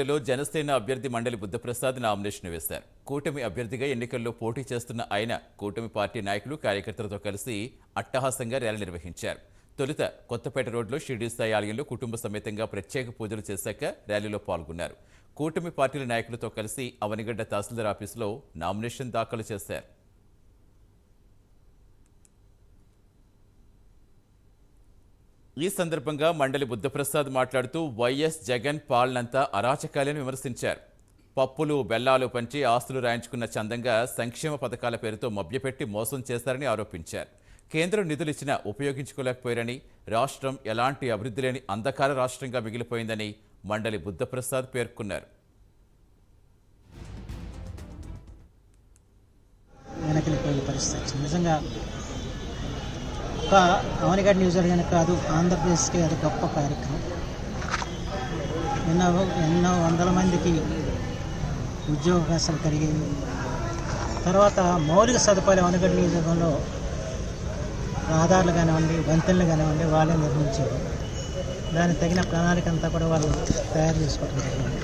లో జనసేన అభ్యర్థి మండలి బుద్ధప్రసాద్ నామినేషన్ వేశారు. కూటమి అభ్యర్థిగా ఎన్నికల్లో పోటీ చేస్తున్న ఆయన కూటమి పార్టీ నాయకులు కార్యకర్తలతో కలిసి అట్టహాసంగా ర్యాలీ నిర్వహించారు. తొలుత కొత్తపేట రోడ్లో షిర్డీ స్థాయి ఆలయంలో కుటుంబ సమేతంగా ప్రత్యేక పూజలు చేశాక ర్యాలీలో పాల్గొన్నారు. కూటమి పార్టీల నాయకులతో కలిసి అవనిగడ్డ తహసీల్దార్ ఆఫీసులో నామినేషన్ దాఖలు చేశారు. ఈ సందర్భంగా మండలి బుద్ధప్రసాద్ మాట్లాడుతూ వైఎస్ జగన్ పాలనంతా అరాచకాలని విమర్శించారు. పప్పులు బెల్లాలు పంచి ఆస్తులు రాయించుకున్న చందంగా సంక్షేమ పథకాల పేరుతో మభ్యపెట్టి మోసం చేశారని ఆరోపించారు. కేంద్రం నిధులు ఇచ్చినా ఉపయోగించుకోలేకపోయారని రాష్ట్రం ఎలాంటి అభివృద్ధి లేని అంధకార రాష్ట్రంగా మిగిలిపోయిందని మండలి బుద్ధప్రసాద్ పేర్కొన్నారు. పరిస్థితి. ఒక్క అవనిగడ్ న్యూస్ నియోజకవర్గానే కాదు ఆంధ్రప్రదేశ్కి అది గొప్ప కార్యక్రమం. ఎన్నో ఎన్నో వందల మందికి ఉద్యోగ అవకాశాలు కలిగాయి తర్వాత మౌలిక సదుపాయాలు అవనిగడ్డ నియోజకవర్గంలో ఆధార్లు కానివ్వండి వంతెనలు కానివ్వండి వాళ్ళే నిర్మించారు. దానికి తగిన ప్రణాళిక అంతా కూడా వాళ్ళు తయారు చేసుకోవడం జరిగింది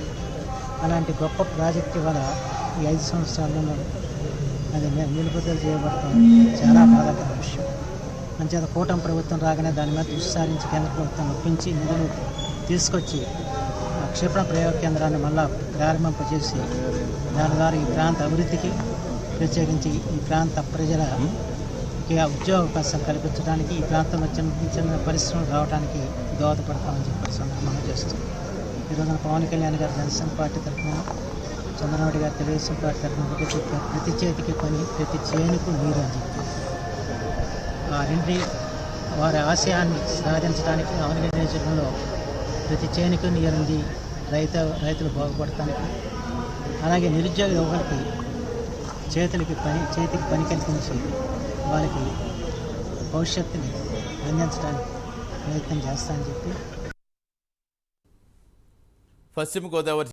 అలాంటి గొప్ప ప్రాజెక్ట్ వల్ల ఈ ఐదు సంవత్సరాల్లో అది నిలుపుదల చేయబడతాం చాలా బాధాకర విషయం. అంచేత కూటమి ప్రభుత్వం రాగానే దాని మీద దృష్టి సారించి కేంద్ర ప్రభుత్వం ఒప్పించి నిధులు తీసుకొచ్చి క్షిపణ ప్రయోగ కేంద్రాన్ని మళ్ళా ప్రారంభింపజేసి దాని ద్వారా ఈ ప్రాంత అభివృద్ధికి ప్రత్యేకించి ఈ ప్రాంత ప్రజలకి ఉద్యోగ అవకాశం కల్పించడానికి ఈ ప్రాంతంలో చిన్న చిన్న పరిశ్రమలు రావడానికి దోహదపడతామని చెప్పి సందర్భంగా చేస్తాం ఈరోజున పవన్ కళ్యాణ్ గారు జనసేన పార్టీ తరఫున చంద్రబాబు గారు తెలుగుదేశం పార్టీ తరఫున ప్రతి చేతికి పని ప్రతి చేనుకు నీరు అని చెప్పి ఆ వారి ఆశయాన్ని సాధించడానికి అవనగిరి జిల్లాలో ప్రతి చేనుకు నీరుంది రైత రైతులు బాగుపడటానికి అలాగే నిరుద్యోగ యువకులకి చేతులకి పని చేతికి పని కల్పించి వాళ్ళకి భవిష్యత్తుని అందించడానికి ప్రయత్నం చేస్తానని చెప్పి పశ్చిమ గోదావరి